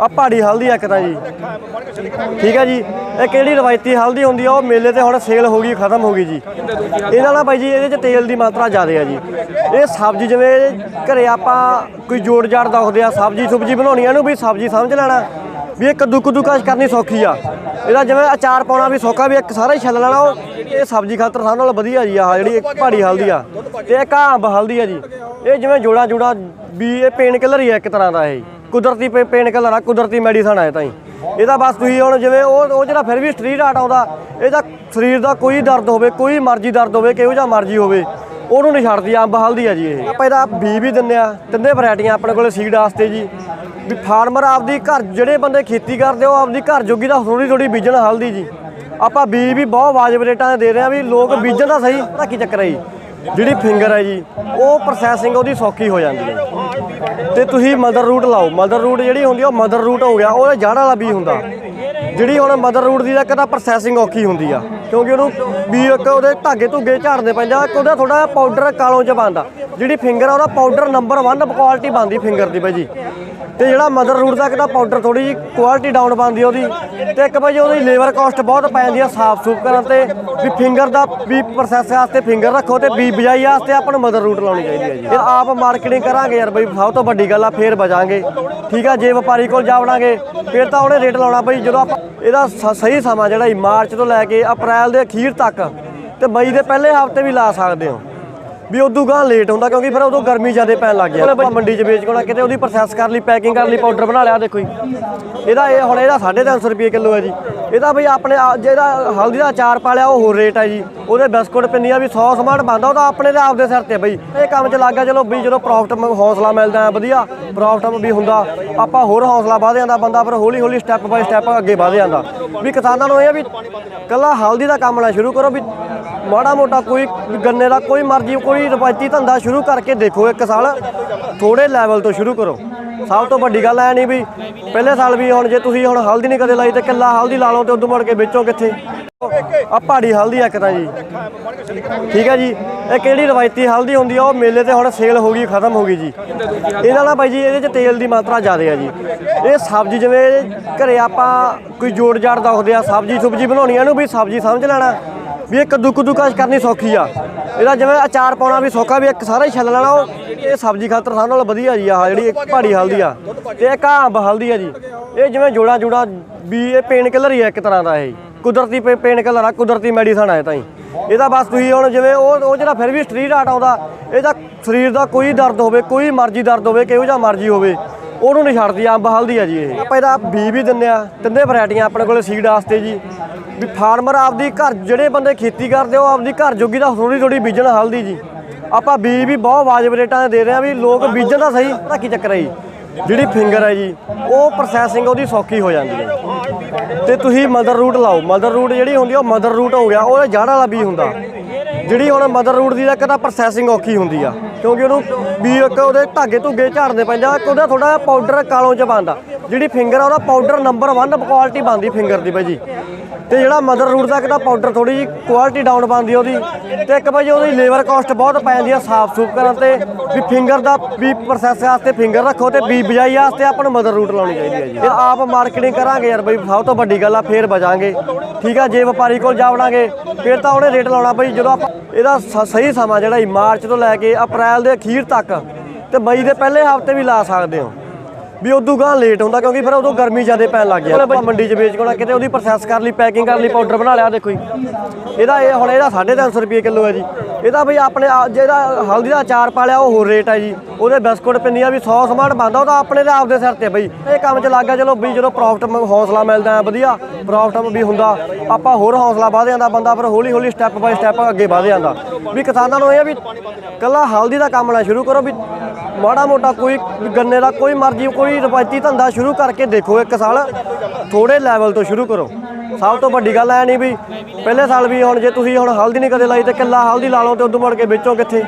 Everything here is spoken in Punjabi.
ਆ ਪਹਾੜੀ ਹਲਦੀ ਇੱਕ ਤਾਂ ਜੀ। ਠੀਕ ਹੈ ਜੀ। ਇਹ ਕਿਹੜੀ ਰਵਾਇਤੀ ਹਲਦੀ ਹੁੰਦੀ ਆ, ਉਹ ਮੇਲੇ ਤੇ ਹੁਣ ਸੇਲ ਹੋ ਗਈ, ਖਤਮ ਹੋ ਗਈ ਜੀ। ਇਹਨਾਂ ਨਾਲ ਬਾਈ ਜੀ, ਇਹਦੇ ਚ ਤੇਲ ਦੀ ਮਾਤਰਾ ਜ਼ਿਆਦਾ ਆ ਜੀ। ਇਹ ਸਬਜ਼ੀ ਜਿਵੇਂ ਘਰੇ ਆਪਾਂ ਕੋਈ ਜੋੜ ਜਾੜ ਦੱਸਦੇ ਆ, ਸਬਜ਼ੀ ਸੁਬਜੀ ਬਣਾਉਣੀ ਆ ਇਹਨੂੰ ਵੀ ਸਬਜ਼ੀ ਸਮਝ ਲੈਣਾ। ਵੀ ਇਹ ਕੱਦੂ ਕੁੱਦੂ ਕਾਸ਼ ਕਰਨੀ ਸੌਖੀ ਆ। ਇਹਦਾ ਜਿਵੇਂ ਅਚਾਰ ਪਾਉਣਾ ਵੀ ਸੌਖਾ, ਵੀ ਇੱਕ ਸਾਰਾ ਹੀ ਛੱਲ ਲੈਣਾ, ਉਹ ਇਹ ਸਬਜ਼ੀ ਖਾਤਰ ਸਾਰਿਆਂ ਨਾਲੋਂ ਵਧੀਆ ਜੀ ਆਹ ਜਿਹੜੀ ਇੱਕ ਪਹਾੜੀ ਹਲਦੀ ਆ। ਤੇ ਇੱਕ ਆਹ ਹਲਦੀ ਆ ਜੀ। ਇਹ ਜਿਵੇਂ ਜੋੜਾ ਜੋੜਾ ਵੀ ਇਹ ਪੇਨ ਕਿਲਰ ਹੀ ਆ ਇੱਕ ਤਰ੍ਹਾਂ ਦਾ ਇਹ। ਕੁਦਰਤੀ ਪੇਨ ਕਿਲਰ ਆ, ਕੁਦਰਤੀ ਮੈਡੀਸਨ ਆ ਇਹ ਤਾਂ ਹੀ। ਇਹਦਾ ਬਸ ਤੁਸੀਂ ਹੁਣ ਜਿਵੇਂ ਉਹ ਉਹ ਜਿਹੜਾ ਫਿਰ ਵੀ ਸਟਰੀਟ ਆਰਟ ਆਉਂਦਾ ਇਹਦਾ ਸਰੀਰ ਦਾ ਕੋਈ ਦਰਦ ਹੋਵੇ, ਕੋਈ ਮਰਜ਼ੀ ਦਰਦ ਹੋਵੇ, ਕਿਹੋ ਜਿਹਾ ਮਰਜ਼ੀ ਹੋਵੇ, ਉਹਨੂੰ ਨਹੀਂ ਛੱਡਦੀ ਅੰਬ ਹਲਦੀ ਆ ਜੀ ਇਹ। ਆਪਾਂ ਇਹਦਾ ਬੀ ਵੀ ਦਿੰਦੇ ਆ, ਤਿੰਨੇ ਵੈਰਾਈਟੀਆਂ ਆਪਣੇ ਕੋਲੇ ਸੀਡ ਵਾਸਤੇ ਜੀ। ਵੀ ਫਾਰਮਰ ਆਪਦੀ ਘਰ, ਜਿਹੜੇ ਬੰਦੇ ਖੇਤੀ ਕਰਦੇ ਉਹ ਆਪਦੀ ਘਰ ਜੋਗੀ ਦਾ ਥੋੜੀ ਥੋੜੀ ਬੀਜਣ ਹਲਦੀ ਜੀ। ਆਪਾਂ ਬੀ ਵੀ ਬਹੁਤ ਵਾਜਬ ਰੇਟਾਂ ਤੇ ਦੇ ਰਹੇ ਆ ਵੀ ਲੋਕ ਬੀਜਣ ਦਾ ਸਹੀ ਤਾਂ ਕੀ ਚੱਕਰ ਹੈ ਜੀ? ਜਿਹੜੀ ਫਿੰਗਰ ਹੈ ਜੀ, ਉਹ ਪ੍ਰੋਸੈਸਿੰਗ ਉਹਦੀ ਸੌਖੀ ਹੋ ਜਾਂਦੀ ਹੈ ਤੇ ਤੁਸੀਂ ਮਦਰ ਰੂਟ ਲਾਓ। ਮਦਰ ਰੂਟ ਜਿਹੜੀ ਹੁੰਦੀ ਆ, ਉਹ ਮਦਰ ਰੂਟ ਹੋ ਗਿਆ। ਉਹ ਜੜ ਵਾਲਾ ਬੀ ਹੁੰਦਾ। ਜਿਹੜੀ ਹੁਣ ਮਦਰ ਰੂਟ ਦੀ ਇੱਕ ਤਾਂ ਪ੍ਰੋਸੈਸਿੰਗ ਔਖੀ ਹੁੰਦੀ ਆ। ਕਿਉਂਕਿ ਉਹਨੂੰ ਬੀ ਇੱਕ ਉਹਦੇ ਧਾਗੇ ਧੁੱਗੇ ਝਾੜਨੇ ਪੈਂਦੇ ਆ। ਇੱਕ ਉਹਦਾ ਥੋੜਾ ਪਾਊਡਰ ਕਾਲੋਂ ਚ ਬਣਦਾ। ਜਿਹੜੀ ਫਿੰਗਰ ਆ, ਉਹਦਾ ਪਾਊਡਰ ਨੰਬਰ 1 ਕੁਆਲਿਟੀ ਬਣਦੀ ਫਿੰਗਰ ਦੀ ਭਾਈ ਜੀ। ਤੇ ਜਿਹੜਾ ਮਦਰ ਰੂਟ ਦਾ ਕਿਹਦਾ ਪਾਊਡਰ ਥੋੜੀ ਜੀ ਕੁਆਲਿਟੀ ਡਾਊਨ ਬਣਦੀ ਉਹਦੀ। ਤੇ ਇੱਕ ਭਾਈ ਉਹਦੀ ਲੇਬਰ ਕਾਸਟ ਬਹੁਤ ਪੈ ਜਾਂਦੀ ਆ ਸਾਫ਼ ਸੂਫ ਕਰਨ ਤੇ, ਵੀ ਫਿੰਗਰ ਦਾ, ਵੀ ਪ੍ਰੋਸੈਸ ਵਾਸਤੇ ਫਿੰਗਰ ਰੱਖੋ ਤੇ ਬੀ ਬਜਾਈ ਵਾਸਤੇ ਆਪਾਂ ਨੂੰ ਮਦਰ ਰੂਟ ਲਾਉਣੀ ਚਾਹੀਦੀ ਹੈ ਜੀ। ਇਹ ਆਪ ਮਾਰਕੀਟਿੰਗ ਕਰਾਂਗੇ ਯਾਰ ਬਈ, ਸਭ ਤੋਂ ਵੱਡੀ ਗੱਲ ਆ, ਫੇਰ ਬਜਾਂਗੇ। ਠੀਕ ਆ, ਜੇ ਵਪਾਰੀ ਕੋਲ ਜਾਵੜਾਂਗੇ ਫਿਰ ਤਾਂ ਉਹਨੇ ਰੇਟ ਲਾਉਣਾ ਬਈ, ਜਦੋਂ ਆਪਾਂ ਇਹਦਾ ਸ- ਸਹੀ ਸਮਾਂ ਜਿਹੜਾ ਹੀ ਮਾਰਚ ਤੋਂ ਲੈ ਕੇ ਅਪ੍ਰੈਲ ਦੇ ਅਖੀਰ ਤੱਕ, ਤੇ ਮਈ ਦੇ ਪਹਿਲੇ ਹਫ਼ਤੇ ਵੀ ਲਾ ਸਕਦੇ ਹੋ। ਵੀ ਉਦੋਂ ਗਾਂ ਲੇਟ ਹੁੰਦਾ ਕਿਉਂਕਿ ਫਿਰ ਉਦੋਂ ਗਰਮੀ ਜ਼ਿਆਦਾ ਪੈਣ ਲੱਗ ਗਿਆ ਬਈ ਮੰਡੀ 'ਚ ਵੇਚ ਕੋਣਾ ਕਿਤੇ ਉਹਦੀ ਪ੍ਰੋਸੈਸ ਕਰ ਲਈ ਪੈਕਿੰਗ ਕਰ ਲਈ ਪਾਊਡਰ ਬਣਾ ਲਿਆ, ਦੇਖੋ ਜੀ। ਇਹਦਾ ਇਹ ਹੁਣ ਇਹਦਾ 350 ਰੁਪਏ ਕਿਲੋ ਹੈ ਜੀ। ਇਹਦਾ ਬਈ ਆਪਣੇ ਆ- ਜਿਹੜਾ ਹਲਦੀ ਦਾ ਅਚਾਰ ਪਾ ਲਿਆ, ਉਹ ਹੋਰ ਰੇਟ ਹੈ ਜੀ। ਉਹਦੇ ਬਿਸਕੁਟ ਪਿੰਨੀਆਂ ਵੀ 100 ਸਮਾਨ ਬਣਦਾ, ਉਹ ਤਾਂ ਆਪਣੇ ਦੇ ਆਪਦੇ ਸਿਰ ਤੇ ਬਈ। ਇਹ ਕੰਮ 'ਚ ਲੱਗ ਗਿਆ, ਚਲੋ ਵੀ ਜਦੋਂ ਪ੍ਰੋਫਿਟ ਹੌਸਲਾ ਮਿਲਦਾ ਵਧੀਆ। ਪ੍ਰੋਫਿਟ ਵੀ ਹੁੰਦਾ। ਆਪਾਂ ਹੋਰ ਹੌਸਲਾ ਵਧ ਜਾਂਦਾ ਬੰਦਾ, ਫਿਰ ਹੌਲੀ ਹੌਲੀ ਸਟੈਪ ਬਾਈ ਸਟੈਪ ਅੱਗੇ ਵਧ ਜਾਂਦਾ। ਵੀ ਕਿਸਾਨਾਂ ਨੂੰ ਇਹ ਵੀ ਕੱਲਾ ਹਲਦੀ ਦਾ ਕੰਮ ਨਾ ਸ਼ੁਰੂ ਕਰੋ, ਵੀ ਮਾੜਾ ਮੋਟਾ ਕੋਈ ਗੰਨੇ ਦਾ ਕੋਈ ਮਰਜ਼ੀ, ਕੋਈ ਰਵਾਇਤੀ ਧੰਦਾ ਸ਼ੁਰੂ ਕਰਕੇ ਦੇਖੋ ਇੱਕ ਸਾਲ। ਥੋੜੇ ਲੈਵਲ ਤੋਂ ਸ਼ੁਰੂ ਕਰੋ। ਸਭ ਤੋਂ ਵੱਡੀ ਗੱਲ ਐ ਨਹੀਂ ਵੀ ਪਹਿਲੇ ਸਾਲ ਵੀ ਹੁਣ ਜੇ ਤੁਸੀਂ ਹੁਣ ਹਲਦੀ ਨਹੀਂ ਕਦੇ ਲਾਈ ਤੇ ਕਿੱਲਾ ਹਲਦੀ ਲਾ ਲਓ ਤੇ ਉਦੋਂ ਮੁੜ ਕੇ ਵੇਚੋ ਕਿੱਥੇ? ਆ ਪਹਾੜੀ ਹਲਦੀ ਇੱਕ ਤਾਂ ਜੀ। ਠੀਕ ਹੈ ਜੀ। ਇਹ ਕਿਹੜੀ ਰਵਾਇਤੀ ਹਲਦੀ ਹੁੰਦੀ ਆ? ਉਹ ਮੇਲੇ ਤੇ ਹੁਣ ਸੇਲ ਹੋ ਗਈ, ਖਤਮ ਹੋ ਗਈ ਜੀ। ਇਹਨਾਂ ਨਾਲ ਬਾਈ ਜੀ, ਇਹਦੇ ਚ ਤੇਲ ਦੀ ਮਾਤਰਾ ਜ਼ਿਆਦਾ ਆ ਜੀ। ਇਹ ਸਬਜ਼ੀ ਜਿਵੇਂ ਘਰੇ ਆਪਾਂ ਕੋਈ ਜੋੜ ਜਾੜ ਦੱਸਦੇ ਆ ਸਬਜ਼ੀ ਸੁਬਜੀ ਬਣਾਉਣੀ ਆ ਇਹਨੂੰ ਵੀ ਸਬਜ਼ੀ ਸਮਝ ਲੈਣਾ। ਵੀ ਇਹ ਕੱਦੂ ਕੁੱਦੂ ਕਾਸ਼ ਕਰਨੀ ਸੌਖੀ ਆ। ਇਹਦਾ ਜਿਵੇਂ ਅਚਾਰ ਪਾਉਣਾ ਵੀ ਸੌਖਾ, ਵੀ ਇੱਕ ਸਾਰਾ ਹੀ ਛੱਲ ਲੈਣਾ ਉਹ, ਇਹ ਸਬਜ਼ੀ ਖਾਤਰ ਸਾਰਿਆਂ ਨਾਲੋਂ ਵਧੀਆ ਜੀ ਆਹ ਜਿਹੜੀ ਇੱਕ ਪਹਾੜੀ ਹਲਦੀ ਆ। ਤੇ ਇੱਕ ਆਹ ਹਲਦੀ ਆ ਜੀ। ਇਹ ਜਿਵੇਂ ਜੋੜਾ ਜੋੜਾ ਵੀ ਇਹ ਪੇਨ ਕਿਲਰ ਹੀ ਆ ਇੱਕ ਤਰ੍ਹਾਂ ਦਾ ਇਹ। ਕੁਦਰਤੀ ਪੇਨ ਕਿਲਰ ਆ, ਕੁਦਰਤੀ ਮੈਡੀਸਨ ਆ ਇਹ ਤਾਂ ਹੀ ਇਹਦਾ ਬਸ ਤੁਸੀਂ ਹੁਣ ਜਿਵੇਂ ਉਹ ਉਹ ਜਿਹੜਾ ਫਿਰ ਵੀ ਸਟਰੀਟ ਆਰਟ ਆਉਂਦਾ ਇਹਦਾ ਸਰੀਰ ਦਾ ਕੋਈ ਦਰਦ ਹੋਵੇ, ਕੋਈ ਮਰਜ਼ੀ ਦਰਦ ਹੋਵੇ, ਕਿਹੋ ਜਿਹਾ ਮਰਜ਼ੀ ਹੋਵੇ ਉਹਨੂੰ ਨਹੀਂ ਛੱਡਦੀ ਅੰਬ ਹਲਦੀ ਆ ਜੀ ਇਹ। ਆਪਾਂ ਇਹਦਾ ਬੀ ਵੀ ਦਿੰਦੇ ਆ ਤਿੰਨੇ ਵੈਰਾਈਟੀਆਂ ਆਪਣੇ ਕੋਲੇ ਸੀਡ ਵਾਸਤੇ ਜੀ। ਵੀ ਫਾਰਮਰ ਆਪਦੀ ਘਰ, ਜਿਹੜੇ ਬੰਦੇ ਖੇਤੀ ਕਰਦੇ ਉਹ ਆਪਦੀ ਘਰ ਜੋਗੀ ਦਾ ਥੋੜੀ ਥੋੜੀ ਬੀਜਣ ਹਲਦੀ ਜੀ। ਆਪਾਂ ਬੀ ਵੀ ਬਹੁਤ ਵਾਜਬ ਰੇਟਾਂ ਤੇ ਦੇ ਰਹੇ ਆ ਵੀ ਲੋਕ ਬੀਜਣ ਦਾ ਸਹੀ ਪਤਾ ਕੀ ਚੱਕਰ ਹੈ ਜੀ? ਜਿਹੜੀ ਫਿੰਗਰ ਹੈ ਜੀ, ਉਹ ਪ੍ਰੋਸੈਸਿੰਗ ਉਹਦੀ ਸੌਖੀ ਹੋ ਜਾਂਦੀ ਹੈ ਤੇ ਤੁਸੀਂ ਮਦਰ ਰੂਟ ਲਾਓ ਮਦਰ ਰੂਟ ਜਿਹੜੀ ਹੁੰਦੀ ਆ, ਉਹ ਮਦਰ ਰੂਟ ਹੋ ਗਿਆ ਉਹ ਜੜ ਵਾਲਾ ਬੀ ਹੁੰਦਾ। ਜਿਹੜੀ ਹੁਣ ਮਦਰ ਰੂਟ ਦੀ ਤਾਂ ਇੱਕ ਤਾਂ ਪ੍ਰੋਸੈਸਿੰਗ ਔਖੀ ਹੁੰਦੀ ਆ, ਕਿਉਂਕਿ ਉਹਨੂੰ ਬੀ ਇੱਕ ਉਹਦੇ ਧਾਗੇ ਧੁੱਗੇ ਝਾੜਨੇ ਪੈਂਦਾ ਇੱਕ ਉਹਦਾ ਥੋੜਾ ਪਾਊਡਰ ਕਾਲੋਂ ਚ ਬਣਦਾ, ਜਿਹੜੀ ਫਿੰਗਰ ਆ ਉਹਦਾ ਪਾਊਡਰ ਨੰਬਰ 1 ਕੁਆਲਿਟੀ ਬਣਦੀ ਫਿੰਗਰ ਦੀ ਬਾਈ ਜੀ। ਤੇ ਜਿਹੜਾ ਮਦਰ ਰੂਟ ਦਾ ਇੱਕ ਤਾਂ ਪਾਊਡਰ ਥੋੜੀ ਜੀ ਕੁਆਲਿਟੀ ਡਾਊਨ ਬਣਦੀ ਉਹਦੀ, ਤੇ ਇੱਕ ਭਾਈ ਉਹਦੀ ਲੇਬਰ ਕਾਸਟ ਬਹੁਤ ਪੈ ਜਾਂਦੀ ਆ ਸਾਫ਼ ਸੂਫ ਕਰਨ ਤੇ, ਵੀ ਫਿੰਗਰ ਦਾ, ਵੀ ਪ੍ਰੋਸੈਸ ਵਾਸਤੇ ਫਿੰਗਰ ਰੱਖੋ ਤੇ ਬੀ ਬਜਾਈ ਵਾਸਤੇ ਆਪਾਂ ਨੂੰ ਮਦਰ ਰੂਟ ਲਾਉਣੀ ਚਾਹੀਦੀ ਹੈ ਜੀ। ਇਹ ਆਪ ਮਾਰਕੀਟਿੰਗ ਕਰਾਂਗੇ ਯਾਰ ਬਈ, ਸਭ ਤੋਂ ਵੱਡੀ ਗੱਲ ਆ ਫੇਰ ਬਜਾਂਗੇ। ਠੀਕ ਆ, ਜੇ ਵਪਾਰੀ ਕੋਲ ਜਾਵੜਾਂਗੇ ਫਿਰ ਤਾਂ ਉਹਨੇ ਰੇਟ ਲਾਉਣਾ ਬਈ, ਜਦੋਂ ਆਪਾਂ ਇਹਦਾ ਸ- ਸਹੀ ਸਮਾਂ ਜਿਹੜਾ ਹੀ ਮਾਰਚ ਤੋਂ ਲੈ ਕੇ ਅਪ੍ਰੈਲ ਦੇ ਅਖੀਰ ਤੱਕ, ਤੇ ਮਈ ਦੇ ਪਹਿਲੇ ਹਫ਼ਤੇ ਵੀ ਲਾ ਸਕਦੇ ਹੋ। ਵੀ ਉਦੋਂ ਗਾਂ ਲੇਟ ਹੁੰਦਾ ਕਿਉਂਕਿ ਫਿਰ ਉਦੋਂ ਗਰਮੀ ਜ਼ਿਆਦਾ ਪੈਣ ਲੱਗ ਗਿਆ ਆਪਾਂ ਮੰਡੀ 'ਚ ਵੇਚ ਕੋਣਾ ਕਿਤੇ ਉਹਦੀ ਪ੍ਰੋਸੈਸ ਕਰ ਲਈ ਪੈਕਿੰਗ ਕਰ ਲਈ ਪਾਊਡਰ ਬਣਾ ਲਿਆ ਦੇਖੋ ਜੀ। ਇਹਦਾ ਇਹ ਹੁਣ ਇਹਦਾ 350 ਰੁਪਏ ਕਿਲੋ ਹੈ ਜੀ। ਇਹਦਾ ਬਈ ਆਪਣੇ ਜਿਹੜਾ ਹਲਦੀ ਦਾ ਅਚਾਰ ਪਾ ਲਿਆ ਉਹ ਹੋਰ ਰੇਟ ਹੈ ਜੀ। ਉਹਦੇ ਬਿਸਕੁਟ ਪਿੰਨੀਆਂ ਵੀ 100 ਸਮਾਨ ਬਣਦਾ ਉਹ ਤਾਂ ਆਪਣੇ ਦੇ ਆਪਦੇ ਸਿਰ ਤੇ ਬਈ। ਇਹ ਕੰਮ 'ਚ ਲੱਗ ਗਿਆ ਚਲੋ ਬਈ ਜਦੋਂ ਪ੍ਰੋਫਿਟ ਹੌਸਲਾ ਮਿਲਦਾ ਹੈ ਵਧੀਆ ਪ੍ਰੋਫਿਟ ਵੀ ਹੁੰਦਾ। ਆਪਾਂ ਹੋਰ ਹੌਸਲਾ ਵਧ ਜਾਂਦਾ ਬੰਦਾ ਫਿਰ ਹੌਲੀ ਹੌਲੀ ਸਟੈਪ ਬਾਈ ਸਟੈਪ ਅੱਗੇ ਵਧ ਜਾਂਦਾ। ਵੀ ਕਿਸਾਨਾਂ ਨੂੰ ਇਹ ਵੀ ਕੱਲਾ ਹਲਦੀ ਦਾ ਕੰਮ ਨਾ ਸ਼ੁਰੂ ਕਰੋ ਵੀ ਮਾੜਾ ਮੋਟਾ ਕੋਈ ਗੰਨੇ ਦਾ ਕੋਈ ਮਰਜ਼ੀ, ਕੋਈ ਰਵਾਇਤੀ ਧੰਦਾ ਸ਼ੁਰੂ ਕਰਕੇ ਦੇਖੋ ਇੱਕ ਸਾਲ ਥੋੜੇ ਲੈਵਲ ਤੋਂ ਸ਼ੁਰੂ ਕਰੋ। ਸਭ ਤੋਂ ਵੱਡੀ ਗੱਲ ਐ ਨਹੀਂ ਵੀ ਪਹਿਲੇ ਸਾਲ ਵੀ ਹੁਣ ਜੇ ਤੁਸੀਂ ਹੁਣ ਹਲਦੀ ਨਹੀਂ ਕਦੇ ਲਾਈ ਤੇ ਕਿੱਲਾ ਹਲਦੀ ਲਾ ਲਓ ਤੇ ਉਦੋਂ ਮੁੜ ਕੇ ਵੇਚੋ ਕਿੱਥੇ?